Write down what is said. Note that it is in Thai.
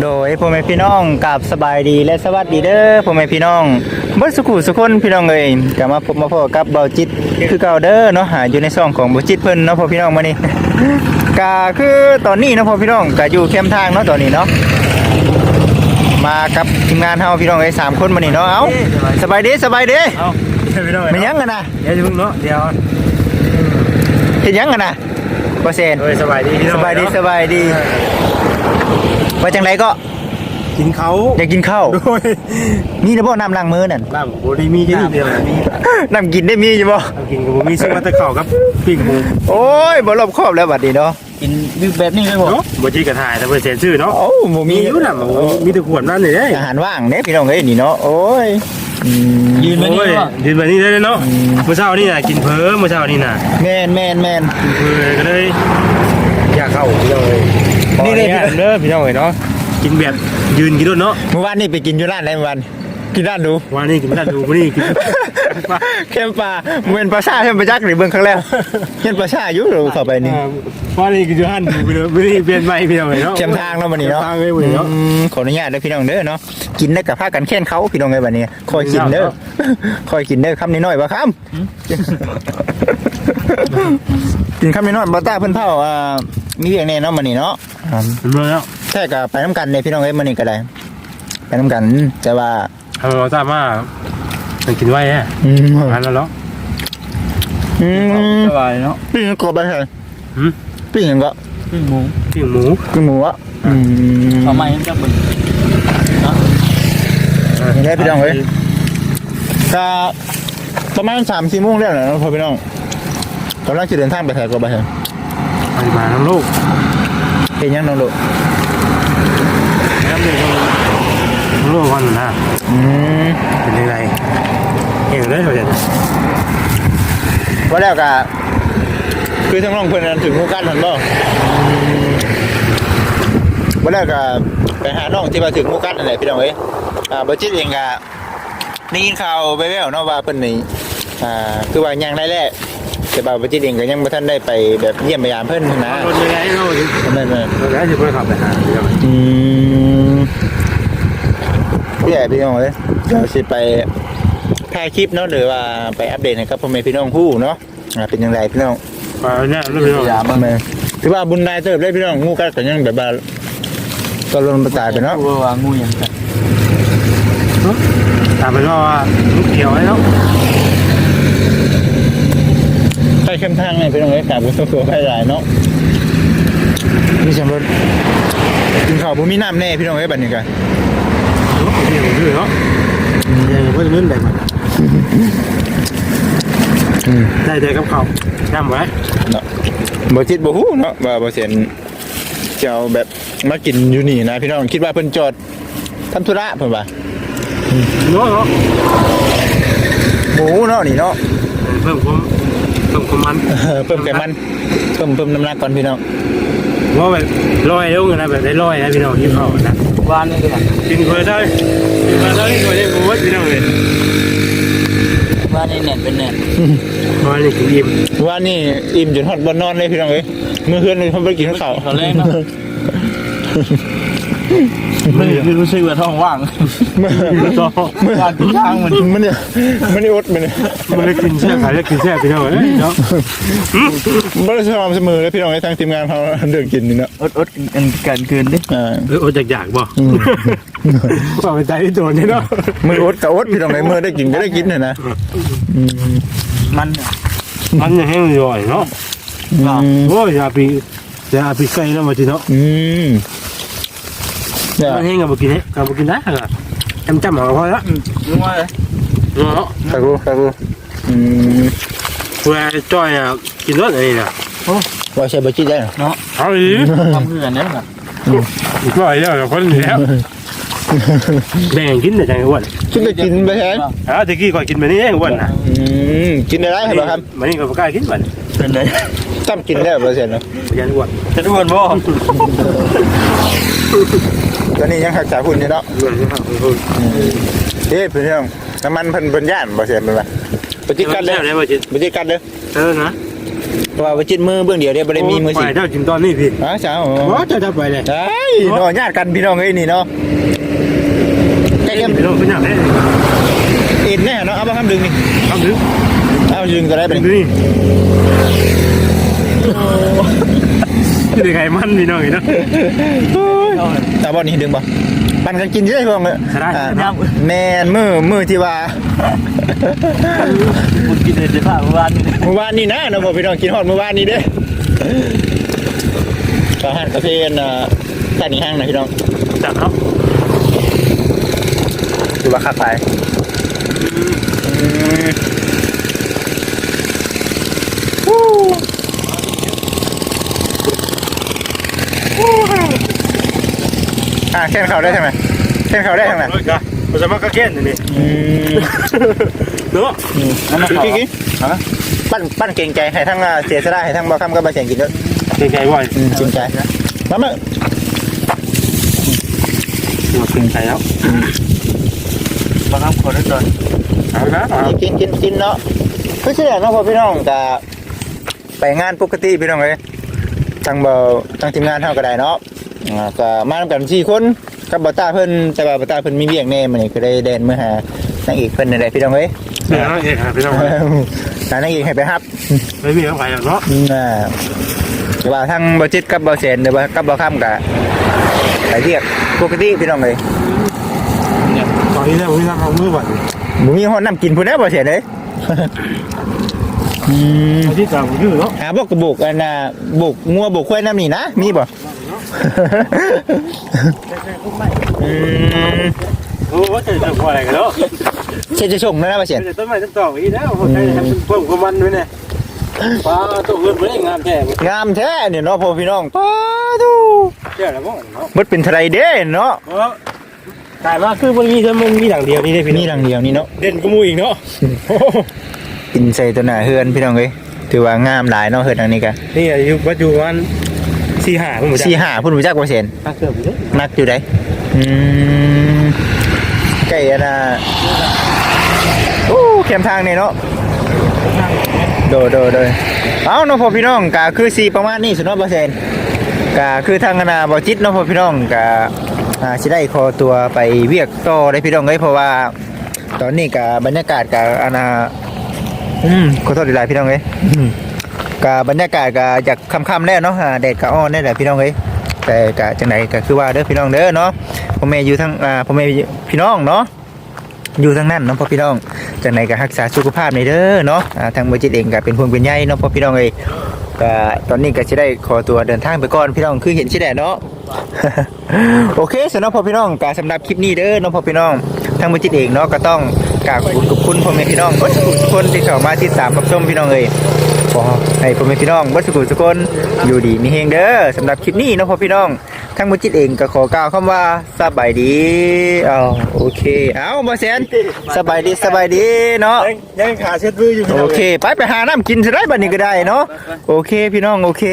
โดยพ่อแม่พี่น้องกับสบายดีและสวัสดีเด้อพ่อแม่พี่น้องเบิดสุขุสุคนพี่น้องเอ้ยกลับมาพบมาพบกับเบาจิตคือเก่าเด้อเนาะหาอยู่ในซ่องของเบาจิตเพิ่นเนาะพ่อพี่น้องมื้อนี้ก็คือตอนนี้เนาะพ่อพี่น้องก็อยู่เข้มทางเนาะตอนนี้เนาะมากับทีมงานเฮาพี่น้องเอ้ยสามคนมื้อนี้เนาะเอ้าสบายดีสบายดีเอาพี่น้องเป็นหยังกันนะเดี๋ยวจะพึ่งเนาะเดี๋ยวเฮ็ดหยังกันนะบ่เซนโดยสบายดีพี่น้สองบายดีสบายดี ว่าจังไดก็กินเขาอยากกินข้าวโดยมีนะบ่น้ำล้างมือนั่นน้ำโบดีมีที่นี่เดียวมีน้ำกินได้มีอยู่บ่น้ำกินกับมีซึ่งมาแตะเข่าครับปิ้งหมูโอ้ยบ่รอบครอบแล้วบัดนี้เนาะกินแบบนี้เลยบ่เนาะบ่จีกระถ่ายแต่เพิ่นเซ็นชื่อเนาะโอ้บ่มีมีอยู่น่ะบ่มีแต่ขวดนั่นนี่เด้อาหารว่างเด้พี่น้องเอ้ยนี่เนาะโอ้ยอืมยืนแบบนี้โอ้ยเลยบ่ยืนแบบนี้ได้เนาะเมื่อเช้านี่น่ะกินเพ้อเมื่อเช้านี่น่ะแม่นแม่นแม่นกินเพ้อก็เลยอยากเข้าพี่น้องเอ้ย นี่เลยขออญาตเด้อพี่น้องเอ้ยเนาะกินแบบยืนกินด้วยเนาะเมื่อวานนี่ไปกินอยู่ร้านไหนเมื่อวานกินร้านดู วันนี้กินไม่ได้ดูวันนี้กินเข้มปลาเหมือนปลาซ่าเข้มปลาจักหรือเบิ่งครั้งแรกเห็นปลาซ่าอยู่หรือเข้าไปนี่วันนี้กินอยู่หันดูไปเลยวันนี้เปลี่ยนใหม่พี่น้องเอ้ยเนาะเข้มทางเนาะบัดนี้เนาะเข้มทางเลยวันนี้เนาะ อืมขออนุญาตเด้อพี่น้องเด้อเนาะ กินได้กับผ้ากันแค้นเขาพี่น้องเอ้ยบัดนี้ คอยกินเด้อ คอยกินเด้อคำน้อยๆบ่คำกินคำน้อยๆบ่ตาเพิ่นเผาอ่า มีเพียงแน่เนาะบัดนี้เนาะอ่าเห็นไหมเนาะแค่กับไปน้ำกันเนี่ยพี่น้องเอ้ยมื้อนี้ก็ได้ไปน้ำกันแต่ว่าเออเราทราบว่ามันกินไว้ฮะอืมอันแล้วเนาะอืมสบายเนาะปิ้งกบไปเถอะหืมปิ้งหยังก็ปิ้งหมูปิ้งหมูปิ้งหมูอะอืมทำไมจักเบิ่งนี่แหละพี่น้องเอ้ยก็ประมาณ3 4โมงแล้วนะพ่อพี่น้องกำลังจะเดินทางไปแถวกบไปเถอะอัน มาน้ำลูกเห็นยังน้องลูกน้ำเด็กน้ำลูกวันนะอืมเป็นยังไงเห็นได้เหรอเนี่ยว่าแล้วก็คือทั้งน้องเพิ่นนั้นถึงหมู่กันหั่นบ่ว่าแล้วก็ไปหาน้องที่มาถึงหมู่กันนั่นแหละพี่น้องเอ้ยอ่าบ่จิตเองก็ได้ยินข่าวไปแว่วๆเนาะว่าเพิ่นนี่อ่าคือว่ายังได้แหละ แต่บ่าวบ่จิตเองก็ยังบ่ทันได้ไปแบบเยี่ยมพยายามเพิ่นนะรถยังไงเรานั่นน่ะรถยังจะไปขับไปหาพี่น้องอืมพี่ใหญ่พี่น้องเอ้ยเดี๋ยวสิไปถ่ายคลิปเนาะหรือว่าไปอัปเดตให้กับพ่อแม่พี่น้องฮู้เนาะอ่าเป็นจังไดพี่น้องไปเนี่ยรถพี่น้องยาบ้างแม่ถือว่าบุญนายเติบได้พี่น้องงูกัดกันยังแบบว่าก็ลนมาตายไปเนาะว่าว่างูหยังกันตามไปว่าลูกเกี่ยวไอ้เนาะ ไปเข้มทางไงพี่น้องเอ้ยกลับกับตัวไปหลายเนาะมีสำรถกินข้าวบ่มีน้ำแน่พี่น้องเอ้ยบัดนี้กันลูกเกี่ยวดื้อเนาะเดี๋ยวเพิ่งเลื่อนได้มาได้ใจกับเขาน้ำไว้เนาะบ่จิตบ่ฮู้เนาะว่าบ่เสียนจะเอาแบบมากินอยู่นี่นะพี่น้องคิดว่าเพิ่นจอดทำธุระเพิ่นว่าเนาะเนาะหมูเนาะนี่เนาะเพิ่มความ เพิ่มความมันเออเพิ่มไขมันเพิ่มเพิ่มน้ำหนักก่อนพี่น้องว่าแบบลอยลงนะแบบได้ลอยนะพี่น้องที่เขานะบ้านนี่ก็กินเพื่อได้กินเพื่อได้ตัวนี้กูว่าพี่น้องเลยบ้านนี่แน่นเป็นแน่นมานี่กินอิ่มว่านี่อิ่มจนฮอดบ่นอนเลยพี่น้องเอ้ยมื้อคืนนี่เพิ่นบ่ได้กินข้าวตอนแรกเนาะ ไม่ไม่รู้สึกว่าท้องว่างมื้อต่อว่างทุกทางมันมันเนี่ยมันนี่อดมันเนี่ยมันได้กินแซ่ขายได้กินแซ่พี่น้องเอ้ยเนาะบ่ได้สม่ำเสมอเลยพี่น้องเอ้ยทางทีมงานเขาเรื่องกินนี่เนาะอดอดกันกันเกินดิอ่าเอออดอยากๆบ่ว่าเป็นใจที่โดนนี่เนาะมืออดก็อดพี่น้องเอ้มือได้กินก็ได้กินน่ะนะมันมันยังแห้งอยู่อ่อยเนาะว่าโอ้ยอย่าปีอย่าปีไก่แล้วมาทีเนาะอืม มันแห้งกับบ่กินเฮ้กับบ่กินได้ก็จำจำเอาพอละรู้ว่าเนาะตะกูตะกูอืมเวลาจ้อยอะกินรสอะไรน่ะว่าใช่บ่จิได้เหรอเนาะเอาอีทำเพื่อนเนี่ยน่ะก็ไอ้เจ้าคนนี้แล้วแบ่งกินแต่จังอ้วนกินได้กินไปแทนอ่าตะกี้ก่อนกินแบบนี้เองอ้วนน่ะอืมกินได้หลายเหรอครับมันนี่ก็บ่กล้ากินบัดเป็นเลยต้องกินได้เปอร์เซ็นต์เนาะยันอ้วนจะดูกันบ่ ตอนนี้ยังหักษาหุ่นอยู่เนาะอ้วนครับเฮ้ยเพื่อนน้ำมันเพิ่นเพิ่นย่านบ่เสียเป็นว่าปฏิกัดเลยได้บ่จิตปฏิกัดเลยเออนะเพราะว่าบ่จิตมือเบื้องเดียวเด้บ่ได้มีมือสิไปเจ้าจิมตอนนี้พี่อ๋อเจ้าอ๋อเจ้าจะไปเลยไอ้เนาะญาติกันพี่น้องเอ้ยนี่เนาะใกล้เกมพี่น้องเป็นอย่างไรอินแน่เนาะเอาบ่คำดึงนี่ทำถึงเอาดึงก็ได้เป็เป็น นนี่นี่ไงมันพี่น้องอีกนะตาบ่นี่ดึงบ่ปั่นกันกินได้พวกเอ้ยได้อ่าแม่นมือมือที่ว่าคุณกินเดือดผ้าเมื่อวานนี่เมื่อวานนี้นะเนาะบ่พี่น้องกินฮอดเมื่อวานนี้เด้ก็หันกาแฟอันน่ะตั้งนี่ห้างนะพี่น้องจับเนาะดูว่าคักไป อ่าแค่นเขาได้ใช่ไหมแค่นเขาได้ใช่ไหมเฮ้ยกะมันจะมากระเก็นนี่อืมเนาะนั่นนะกิ๊กกิ๊กปั้นปั้นเก่งใจให้ทั้งอ่าเสียสละให้ทั้งบ่คำก็บ่เสียงกินด้วยเก่งใจบ่อยอืมเก่งใจมามาเก่งใจแล้วบังคับคนได้ตอนเอาละเอากินกินกินเนาะคือเชื่อเนาะพ่อพี่น้องก็ไปงานปกติพี่น้องเลยทางเบาทางทีมงานเท่าก็ได้เนาะ อ่าก็มาทำกันสี่คนกับบัตตาเพิ่นแต่ว่าบัตตาเพิ่นมีเบียกแน่มันนี่ก็ได้เดินมาหานางเอกเพิ่นนั่นแหละพี่น้องเอ้ยเดี๋ยวน้องเอกพี่น้องหานางเอกให้ไปฮับไม่มีเขาไปเนาะอืมอ่าแต่ว่าทางบ่จิตกับบ่เสนหรือว่ากับบ่ค่ำก็ไปเรียกปกติพี่น้องเอ้ยตอนนี้เนี่ยพี่น้องเอามือบัดบ่มีฮอดน้ำกินพุ่นแน่บ่เสนเอ้ยอืมที่ตามยืดเนาะหาบอกกระบุกอันน่ะบุกงัวบุกควายน้ำนี่นะมีบ่ อืมโอ้จะจะพูดอะไรกันเนาะเชจะชงนะนะป้าเสียนจะต้นไม้ต้นตอกอีกแล้วคนไทยทำเพิ่มความมันด้วยเนี่ยป้าตัวเงินไม่ได้งามแท้งามแท้เนี่ยเนาะพ่อพี่น้องป้าดูเจ้าแล้วมั้งเนาะเบิดเป็นไทรเด้เนาะเพราะตายมาคือมันมีแต่มันมีหลังเดียวนี่ได้พี่นี่ดังเดียวนี่เนาะเด่นกูมูอีกเนาะกินใส่ตัวหน้าเฮือนพี่น้องเอ้ยถือว่างามหลายเนาะเฮือนทางนี้กันนี่อายุปัจจุบัน สี่ห้าผมสี่ห้าพุ่นรู้จักป้าเสียนถ้าเกิดเยอะนักอยู่ได้อืมใกล้อันน่ะโอ้เข็มทางนี่เนาะโดยโดยโดยเอาเนาะพ่อพี่น้องก็คือสีประมาณนี้สุดเนาะเปอร์เซ็นต์ก็คือทางคณะบอจิตเนาะพ่อพี่น้องก็อ่าสิได้ขอตัวไปเวียกต่อได้พี่น้องเอ้ยเพราะว่า ตอนนี้ก็บรรยากาศก็อานาอืมขอโทษหลายๆพี่น้องเอ้ยอืม ก็บบรรยากาศก็อยากค่ำๆแล้วเนาะแดดก็อ่อนได้แหละพี่น้องเอ้ยแต่ก็จังไดก็คือว่าเด้อพี่น้องเด้อเนาะพ่อแม่อยู่ทั้งอ่าพ่อแม่พี่น้องเนาะอยู่ทั้งนั้นเนาะพ่อพี่น้องจากไหนก็รักษาสุขภาพในเด้อเนาะอ่าทางบริจิตเองก็เป็นพวงเป็นใยเนาะพ่อพี่น้องเอ้ยก็ตอนนี้ก็จะได้ขอตัวเดินทางไปก่อนพี่น้องคือเห็นชิแดดเนาะโอเคสำหรับพ่อพี่น้องก็สำหรับคลิปนี้เด้อเนาะพ่อพี่น้องทางบริจิตเองเนาะก็ต้องกราบขอบคุณขอบคุณพ่อแม่พี่น้องทุกคนที่เข้ามาติดตามรับชมพี่น้องเอ้ย ขอให้พ่อแม่พี่น้องวัดสุขุสุคนอยู่ดีมีเฮงเด้อสำหรับคลิปนี้เนาะพ่อพี่น้องทางบริจิตเองก็ขอกล่าวคำว่าสบายดีเอาโอเคเอาบ่แสนสบายดีสบายดีเนาะ ยังขาเช็ดมืออยู่โอเค ไปไปหาน้ำกินจะได้บัดนี้ก็ได้เนาะโอเคพี่น้อง โอเค